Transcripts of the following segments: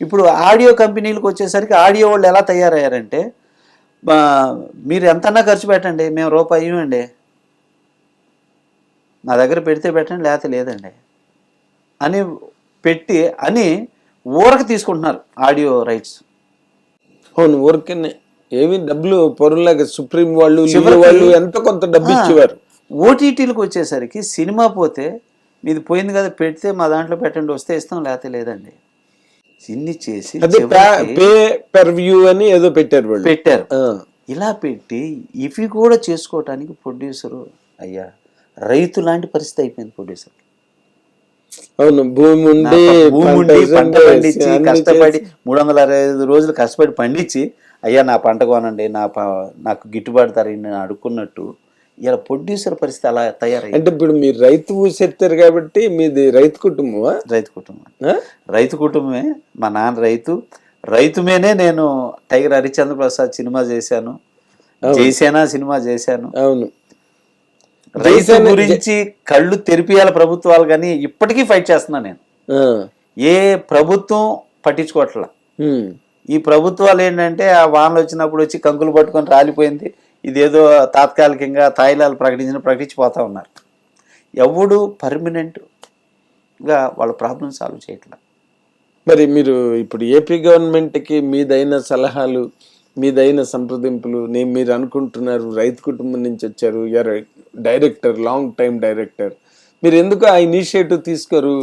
ఇప్పుడు ఆడియో కంపెనీలకు వచ్చేసరికి ఆడియో వాళ్ళు ఎలా తయారయ్యారంటే మా- మీరు ఎంతన్నా ఖర్చు పెట్టండి మేము రూపాయి ఇవ్వండి. నా దగ్గర పెడితే పెట్టండి లేకపోతే లేదండి అని పెట్టి అని ఊరకు తీసుకుంటున్నారు ఆడియో రైట్స్. అవును ఊరికనే. ఏమి డబ్బులు పొరులాగా సుప్రీం వాళ్ళు వాళ్ళు ఎంత కొంత డబ్బు ఇచ్చేవారు? ఓటీటీలకు వచ్చేసరికి సినిమా పోతే మీది పోయింది కదా పెడితే మా దాంట్లో పెట్టండి వస్తే ఇస్తాం లేకపోతే లేదండి. ఇన్ని చేసి పే పెర్ వ్యూ అని ఏదో పెట్టారు వాళ్ళు. పెట్టారు. ఇలా పెట్టి ఇవి కూడా చేసుకోవటానికి ప్రొడ్యూసరు అయ్యా రైతు లాంటి పరిస్థితి అయిపోయింది ప్రొడ్యూసర్ అవును భూమి ఉండి భూమి ఉండి పంట పండించి కష్టపడి మూడు వందల అరవై ఐదు రోజులు కష్టపడి పండించి అయ్యా నా పంట కొనండి నా నాకు గిట్టుబాటు ధర అడుక్కున్నట్టు ఇలా ప్రొడ్యూసర్ పరిస్థితి అలా తయారైంది అంటే ఇప్పుడు మీరు రైతు ఊసెత్తారు కాబట్టి మీది రైతు కుటుంబమా? రైతు కుటుంబం? రైతు కుటుంబమే. మా నాన్న రైతు. రైతుమేనే నేను టైగర్ హరిచంద్ర ప్రసాద్ సినిమా చేశాను. జైసేన సినిమా చేశాను. అవును. రైతు గురించి కళ్ళు తెరిపియాల ప్రభుత్వాలు కానీ ఇప్పటికీ ఫైట్ చేస్తున్నా నేను. ఏ ప్రభుత్వం పట్టించుకోవట్లా. ఈ ప్రభుత్వాలు ఏంటంటే ఆ వానలు వచ్చినప్పుడు వచ్చి కంకులు పట్టుకొని రాలిపోయింది. ఇదేదో తాత్కాలికంగా తాయిలాలు ప్రకటించిన ప్రకటించిపోతా ఉన్నారు. ఎవడు పర్మనెంట్గా వాళ్ళ ప్రాబ్లమ్ సాల్వ్ చేయట్లా. మరి మీరు ఇప్పుడు ఏపీ గవర్నమెంట్కి మీదైన సలహాలు మీదైన సంప్రదింపులు నేను మీరు అనుకుంటున్నారు రైతు కుటుంబం నుంచి వచ్చారు యర్ డైరెక్టర్ లాంగ్ టైం డైరెక్టర్ మీరు ఎందుకు ఆ ఇనిషియేటివ్ తీసుకోరు?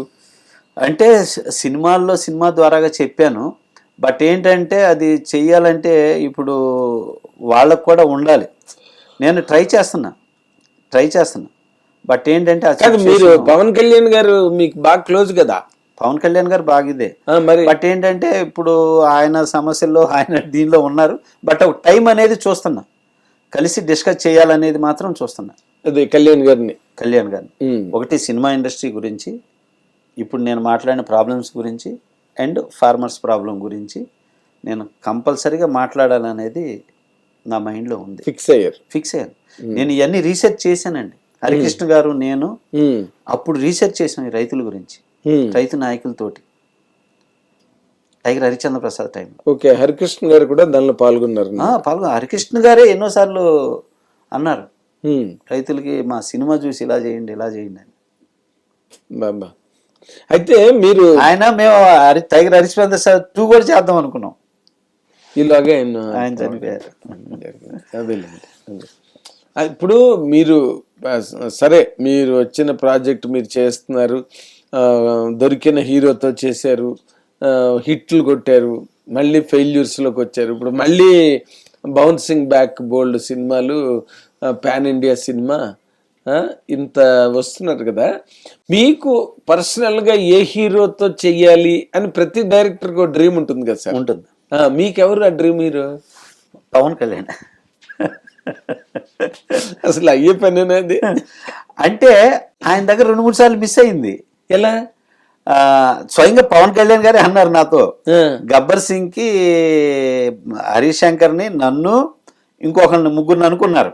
అంటే సినిమాల్లో సినిమా ద్వారాగా చెప్పాను బట్ ఏంటంటే అది చెయ్యాలంటే ఇప్పుడు వాళ్ళకు కూడా ఉండాలి. నేను ట్రై చేస్తున్నా. ట్రై చేస్తున్నా. బట్ ఏంటంటే కాదు మీరు పవన్ కళ్యాణ్ గారు మీకు బాగా క్లోజ్ కదా? పవన్ కళ్యాణ్ గారు బాగిదే ఆ, మరి బట్ ఏంటంటే ఇప్పుడు ఆయన సమస్యల్లో ఆయన దీనిలో ఉన్నారు. బట్ టైం అనేది చూస్తున్నా. కలిసి డిస్కస్ చేయాలనేది మాత్రం చూస్తున్నా. అదే కళ్యాణ్ గారిని. కళ్యాణ్ గారిని. ఒకటి సినిమా ఇండస్ట్రీ గురించి ఇప్పుడు నేను మాట్లాడిన ప్రాబ్లమ్స్ గురించి అండ్ ఫార్మర్స్ ప్రాబ్లం గురించి నేను కంపల్సరీగా మాట్లాడాలనేది నా మైండ్లో ఉంది. ఫిక్స్ అయ్యారు. ఫిక్స్ అయ్యాను. నేను ఇవన్నీ రీసెర్చ్ చేశానండి. హరికృష్ణ గారు నేను అప్పుడు రీసెర్చ్ చేశాను ఈ రైతుల గురించి. రైతు నాయకులతోటి. టైగర్ హరిచంద్ర ప్రసాద్ టైంలో. ఓకే హరికృష్ణ గారు కూడా దానిలో పాల్గొన్నారు. పాల్గొ హరికృష్ణ గారే ఎన్నోసార్లు అన్నారు. రైతులకి మా సినిమా చూసి ఇలా చేయండి ఇలా చేయండి అని. బాబా అయితే మీరు ఆయన మేము టైగర్ హరిశ్చంద్ర సార్ టూ కూడా చేద్దాం అనుకున్నాం. ఇలాగే ఆయన ఆయన చనిపోయారు. ఇప్పుడు మీరు సరే మీరు వచ్చిన ప్రాజెక్ట్ మీరు చేస్తున్నారు. దొరికిన హీరోతో చేశారు. హిట్లు కొట్టారు. మళ్ళీ ఫెయిల్యూర్స్లోకి వచ్చారు. ఇప్పుడు మళ్ళీ బౌన్సింగ్ బ్యాక్ బోల్డ్ సినిమాలు పాన్ ఇండియా సినిమా ఇంత వస్తున్నారు కదా. మీకు పర్సనల్గా ఏ హీరోతో చెయ్యాలి అని ప్రతి డైరెక్టర్కి ఒక డ్రీమ్ ఉంటుంది కదా సార్? ఉంటుంది. మీకెవరు ఆ డ్రీమ్ హీరో పవన్ కళ్యాణ్. అసలు అయ్యే పని అనేది అంటే ఆయన దగ్గర రెండు మూడు సార్లు మిస్ అయింది. ఎలా? స్వయంగా పవన్ కళ్యాణ్ గారే అన్నారు నాతో. గబ్బర్ సింగ్కి హరీష్ శంకర్ని నన్ను ఇంకొకరిని ముగ్గురిని అనుకున్నారు.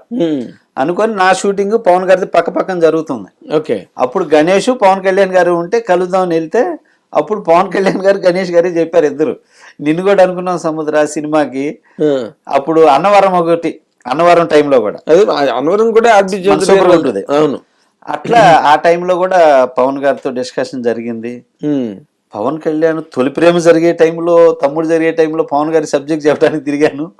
అనుకొని నా షూటింగ్ పవన్ గారిది పక్క పక్కన జరుగుతుంది. ఓకే. అప్పుడు గణేష్ పవన్ కళ్యాణ్ గారు ఉంటే కలుద్దామని వెళ్తే అప్పుడు పవన్ కళ్యాణ్ గారు గణేష్ గారు చెప్పారు ఇద్దరు. నిన్ను కూడా అనుకున్నాం సముద్ర సినిమాకి. అప్పుడు అన్నవరం ఒకటి అన్నవరం టైంలో కూడా. అనవరం కూడా ఉంటుంది. అవును. అట్లా ఆ టైంలో కూడా పవన్ గారితో డిస్కషన్ జరిగింది. పవన్ కళ్యాణ్ తొలి ప్రేమ జరిగే టైంలో తమ్ముడు జరిగే టైంలో పవన్ గారి సబ్జెక్ట్ చెప్పడానికి తిరిగాను.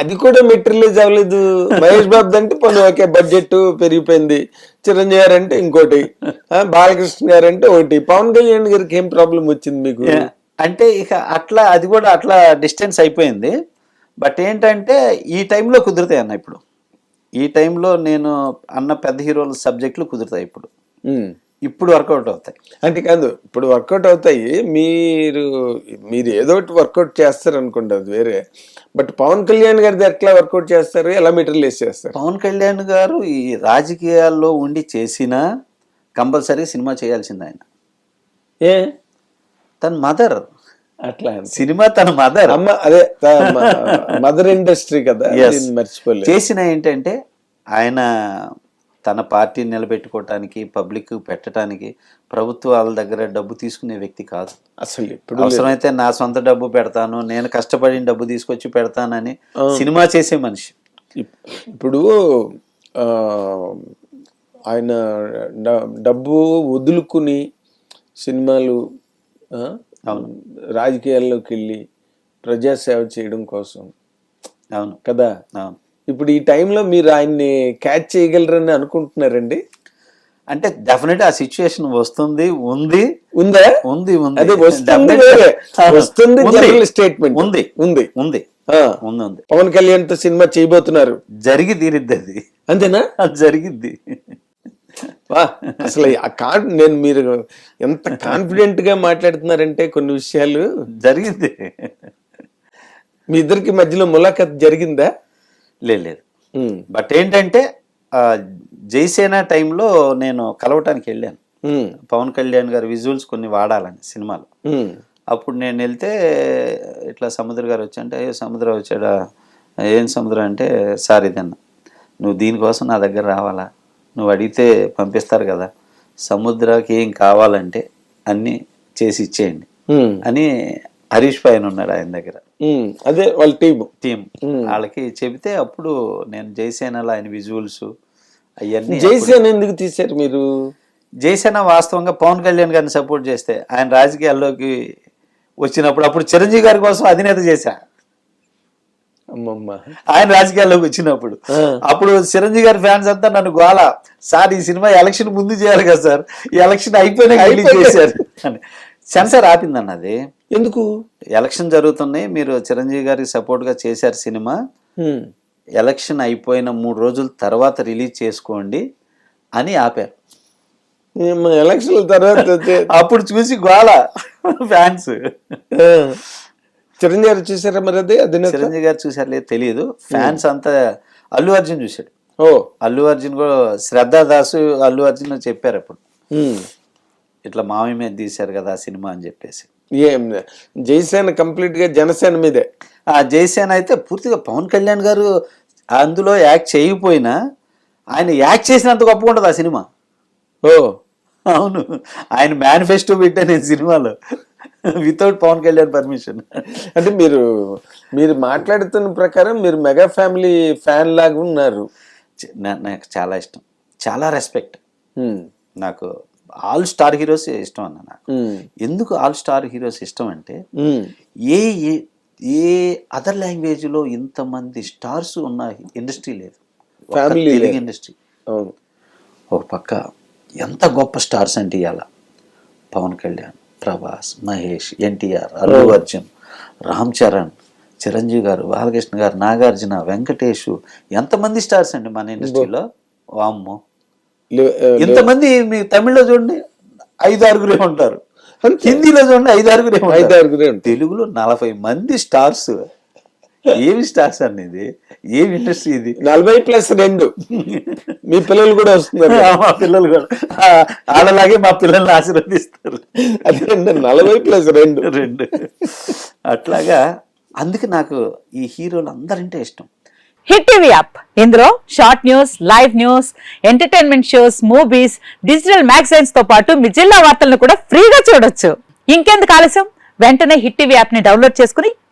అది కూడా మెటీరియలైజ్ అవ్వలేదు. మహేష్ బాబు అంటే పని ఓకే బడ్జెట్ పెరిగిపోయింది. చిరంజీవి గారు అంటే ఇంకోటి. బాలకృష్ణ గారు అంటే ఒకటి. పవన్ కళ్యాణ్ గారికి ఏం ప్రాబ్లం వచ్చింది మీకు? అంటే ఇక అట్లా అది కూడా అట్లా డిస్టెన్స్ అయిపోయింది. బట్ ఏంటంటే ఈ టైంలో కుదురుతాయి అన్న ఇప్పుడు. ఈ టైంలో నేను అన్న పెద్ద హీరోల సబ్జెక్టులు కుదురుతాయి ఇప్పుడు. ఇప్పుడు వర్కౌట్ అవుతాయి. అంటే కాదు ఇప్పుడు వర్కౌట్ అవుతాయి. మీరు మీరు ఏదో ఒకటి వర్కౌట్ చేస్తారు అది వేరే. బట్ పవన్ కళ్యాణ్ గారిది ఎట్లా వర్కౌట్ చేస్తారు? ఎలా మెటీరియలైజ్ చేస్తారు? పవన్ కళ్యాణ్ గారు ఈ రాజకీయాల్లో ఉండి చేసినా కంపల్సరీ సినిమా చేయాల్సింది ఆయన. ఏ? తన మదర్. అట్లా సినిమా తన మదర్. అమ్మ అదే మదర్ ఇండస్ట్రీ కదా మర్చిపోలేదు చేసిన ఏంటంటే ఆయన తన పార్టీని నిలబెట్టుకోవటానికి పబ్లిక్ పెట్టడానికి ప్రభుత్వాల దగ్గర డబ్బు తీసుకునే వ్యక్తి కాదు. అసలు ఇప్పుడు అవసరమైతే నా సొంత డబ్బు పెడతాను నేను కష్టపడిన డబ్బు తీసుకొచ్చి పెడతానని సినిమా చేసే మనిషి. ఇప్- ఇప్పుడు ఆయన డబ్బు వదులుకుని సినిమాలు ఆ, రాజకీయాల్లోకి వెళ్ళి ప్రజాసేవ చేయడం కోసం. అవును. కదా? అవును. ఇప్పుడు ఈ టైంలో మీరు ఆయన్ని క్యాచ్ చేయగలరని అనుకుంటున్నారండి? అంటే డెఫినెట్ ఆ సిచ్యుయేషన్ వస్తుంది ఉంది. ఉందా? ఉంది ఉంది. అదే వస్తుంది స్టేట్మెంట్. ఉంది. ఉంది. ఉంది. ఆ, ఉంది ఉంది. పవన్ కళ్యాణ్తో సినిమా చేయబోతున్నారు. జరిగి తీరిద్ది అది అంతేనా? అది జరిగిద్ది. అసలు ఆ కాన్ నేను మీరు ఎంత కాన్ఫిడెంట్గా మాట్లాడుతున్నారంటే కొన్ని విషయాలు. జరిగింది. మీ ఇద్దరికి మధ్యలో ములాఖత్ జరిగిందా? లేదు బట్ ఏంటంటే జైసేన టైంలో నేను కలవటానికి వెళ్ళాను. పవన్ కళ్యాణ్ గారి విజువల్స్ కొన్ని వాడాలని సినిమాలో. అప్పుడు నేను వెళ్తే ఇట్లా సముద్ర గారు వచ్చి అంటే అయ్యో సముద్ర వచ్చాడా? ఏం సముద్ర అంటే సార్ ఇదన్న. నువ్వు దీనికోసం నా దగ్గర రావాలా? నువ్వు అడిగితే పంపిస్తారు కదా. సముద్రకి ఏం కావాలంటే అన్నీ చేసి ఇచ్చేయండి. అని హరీష్ పైన ఉన్నాడు ఆయన దగ్గర. అదే వాళ్ళ టీము. Team Hmm. వాళ్ళకి చెబితే అప్పుడు నేను జైసేనలో ఆయన విజువల్స్ అవన్నీ జైసేన ఎందుకు తీశారు మీరు? జైసేన వాస్తవంగా పవన్ కళ్యాణ్ గారిని సపోర్ట్ చేస్తే ఆయన రాజకీయాల్లోకి వచ్చినప్పుడు అప్పుడు చిరంజీవి గారి కోసం అధినేత చేశా. ఆయన రాజకీయాల్లోకి వచ్చినప్పుడు. అప్పుడు చిరంజీవి గారి ఫ్యాన్స్ అంతా నన్ను గోల సార్ ఈ సినిమా ఎలక్షన్ ముందు చేయాలి కదా సార్? ఈ ఎలక్షన్ అయిపోయినాక రిలీజ్ అయిపోయినాక. చేశారు. అని. సెన్సార్ ఆపిందన్న అది. ఎందుకు? ఎలక్షన్ జరుగుతున్నాయి మీరు చిరంజీవి గారికి సపోర్ట్గా చేశారు సినిమా. ఎలక్షన్ అయిపోయిన మూడు రోజుల తర్వాత రిలీజ్ చేసుకోండి అని ఆపారు. ఏమ్మా, ఎలక్షన్ల తర్వాత అప్పుడు చూసి గోల ఫ్యాన్స్. చిరంజీవి గారు చూసారా మరి అదే? అధినేత చిరంజీవి గారు చూసారు లేదు తెలియదు. ఫ్యాన్స్ అంతా అల్లు అర్జున్ చూశాడు. ఓ. అల్లు అర్జున్ కూడా శ్రద్ధా దాసు అల్లు అర్జున్ చెప్పారు అప్పుడు. ఉమ్. ఇట్లా మామి మీద తీశారు కదా ఆ సినిమా అని చెప్పేసి. ఏం జైసేన కంప్లీట్గా జనసేన మీదే. ఆ జైసేన అయితే పూర్తిగా పవన్ కళ్యాణ్ గారు అందులో యాక్ట్ చేయకపోయినా ఆయన యాక్ట్ చేసినంత గొప్పగా ఉంటుంది ఆ సినిమా. ఓ. అవును. ఆయన మేనిఫెస్టో పెట్టా నేను సినిమాలో. వితౌట్ పవన్ కళ్యాణ్ పర్మిషన్ అంటే మీరు మీరు మాట్లాడుతున్న ప్రకారం మీరు మెగా ఫ్యామిలీ ఫ్యాన్ లాగా ఉన్నారు. నాకు చాలా ఇష్టం. చాలా రెస్పెక్ట్ నాకు ఆల్ స్టార్ హీరోస్ ఇష్టం అన్న నాకు. ఎందుకు ఆల్ స్టార్ హీరోస్ ఇష్టం అంటే ఏ ఏ- అదర్ లాంగ్వేజ్లో ఇంతమంది స్టార్స్ ఉన్న ఇండస్ట్రీ లేదు. Family తెలుగు. ఇండస్ట్రీ ఒక పక్క ఎంత గొప్ప స్టార్స్ అంటే ఇవాళ పవన్ కళ్యాణ్. ప్రభాస్ మహేష్ ఎన్టీఆర్ అల్లు అర్జున్ రామ్ చరణ్ చిరంజీవి గారు బాలకృష్ణ గారు నాగార్జున వెంకటేష్ ఎంతమంది స్టార్స్ అండి మన ఇండస్ట్రీలో? వామ్మో. ఇంతమంది మీ తమిళ్ళో చూడండి ఐదు ఆరుగురే ఉంటారు. హిందీలో చూడండి ఐదు ఆరుగురే ఐదు ఆరుగురే. తెలుగులో నలభై మంది స్టార్స్. ఏమి స్టార్స్ అనేది ఏమి ఇండస్ట్రీ ఇది? నలభై ప్లస్ రెండు. మీ పిల్లలు కూడా వస్తున్నారు మా పిల్లలు కూడా. వాళ్ళలాగే మా పిల్లల్ని ఆశీర్వదిస్తారు. అదే నలభై ప్లస్ రెండు. రెండు. అట్లాగా అందుకే నాకు ఈ హీరోలు అందరంటే ఇష్టం. Hit TV app. ఇందులో short news live news entertainment shows movies digital మ్యాగజైన్స్తో పాటు మీ జిల్లా వార్తలను కూడా ఫ్రీగా చూడొచ్చు. ఇంకెందుకు ఆలస్యం? వెంటనే హిట్ టీవీ యాప్ని డౌన్లోడ్ చేసుకుని